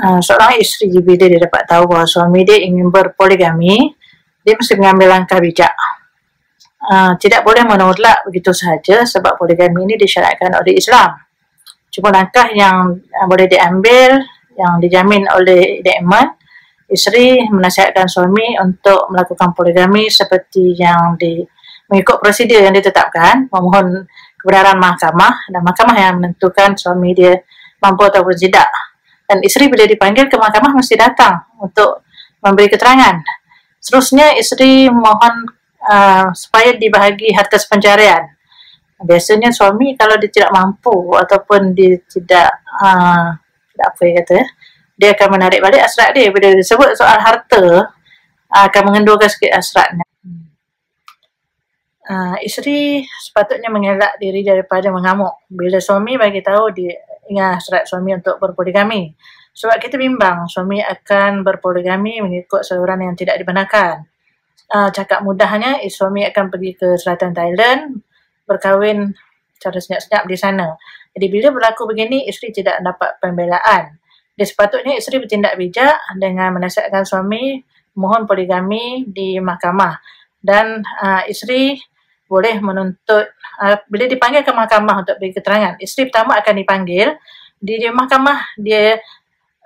uh, seorang isteri bila dia dapat tahu bahawa suami dia ingin berpoligami, dia mesti mengambil langkah bijak. Uh, tidak boleh menolak begitu sahaja sebab poligami ini disyaratkan oleh Islam. Cuma langkah yang uh, boleh diambil, yang dijamin oleh Deman, isteri menasihatkan suami untuk melakukan poligami seperti yang di mengikut prosedur yang ditetapkan, memohon kebenaran mahkamah dan mahkamah yang menentukan suami dia mampu ataupun tidak. Dan isteri bila dipanggil ke mahkamah mesti datang untuk memberi keterangan. Seterusnya isteri mohon uh, supaya dibahagi harta sepencarian. Biasanya suami kalau dia tidak mampu ataupun dia tidak uh, tidak apa ya kata ya, dia akan menarik balik asrat dia bila dia sebut soal harta akan mengendurkan sikit asratnya. Uh, isteri sepatutnya mengelak diri daripada mengamuk bila suami bagi tahu dia ingat hasrat suami untuk berpoligami. Sebab kita bimbang suami akan berpoligami mengikut saluran yang tidak dibenarkan. Uh, cakap mudahnya, suami akan pergi ke selatan Thailand berkahwin secara senyap-senyap di sana. Jadi bila berlaku begini, isteri tidak dapat pembelaan. Dia sepatutnya isteri bertindak bijak dengan menasihatkan suami mohon poligami di mahkamah. Dan uh, isteri boleh menuntut uh, bila dipanggil ke mahkamah untuk beri keterangan isteri pertama akan dipanggil. Di, di mahkamah dia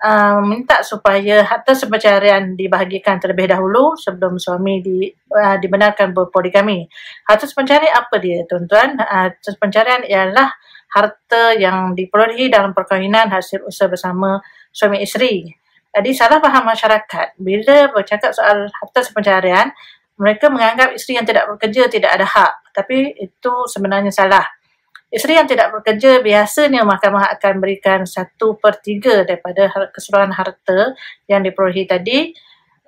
uh, minta supaya harta sepencarian dibahagikan terlebih dahulu sebelum suami di, uh, dibenarkan berpoligami. Harta sepencarian apa dia tuan-tuan? Uh, harta sepencarian ialah harta yang diperolehi dalam perkahwinan hasil usaha bersama suami isteri. Jadi salah faham masyarakat. Bila bercakap soal harta sepencarian mereka menganggap isteri yang tidak bekerja tidak ada hak. Tapi itu sebenarnya salah. Isteri yang tidak bekerja biasanya mahkamah akan berikan satu per tiga daripada keseluruhan harta yang diperolehi tadi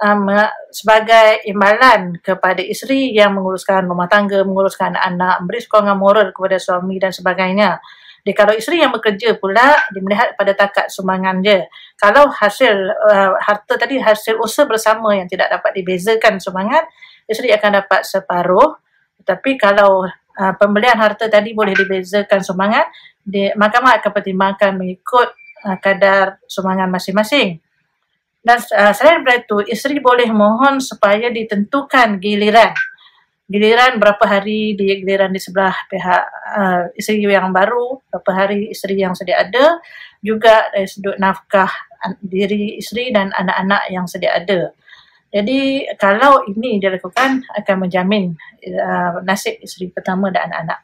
um, sebagai imbalan kepada isteri yang menguruskan rumah tangga, menguruskan anak-anak, memberi sokongan moral kepada suami dan sebagainya. Jadi kalau isteri yang bekerja pula dia melihat pada takat sumbangan dia. Kalau hasil uh, harta tadi hasil usaha bersama yang tidak dapat dibezakan sumbangan, isteri akan dapat separuh. Tapi kalau uh, pembelian harta tadi boleh dibezakan sumbangan, di, mahkamah akan pertimbangkan mengikut uh, kadar sumbangan masing-masing. Dan uh, selain daripada itu, isteri boleh mohon supaya ditentukan giliran giliran berapa hari di giliran di sebelah pihak uh, isteri yang baru, berapa hari isteri yang sedia ada, juga dari sudut nafkah diri isteri dan anak-anak yang sedia ada. Jadi kalau ini dilakukan akan menjamin uh, nasib isteri pertama dan anak-anak.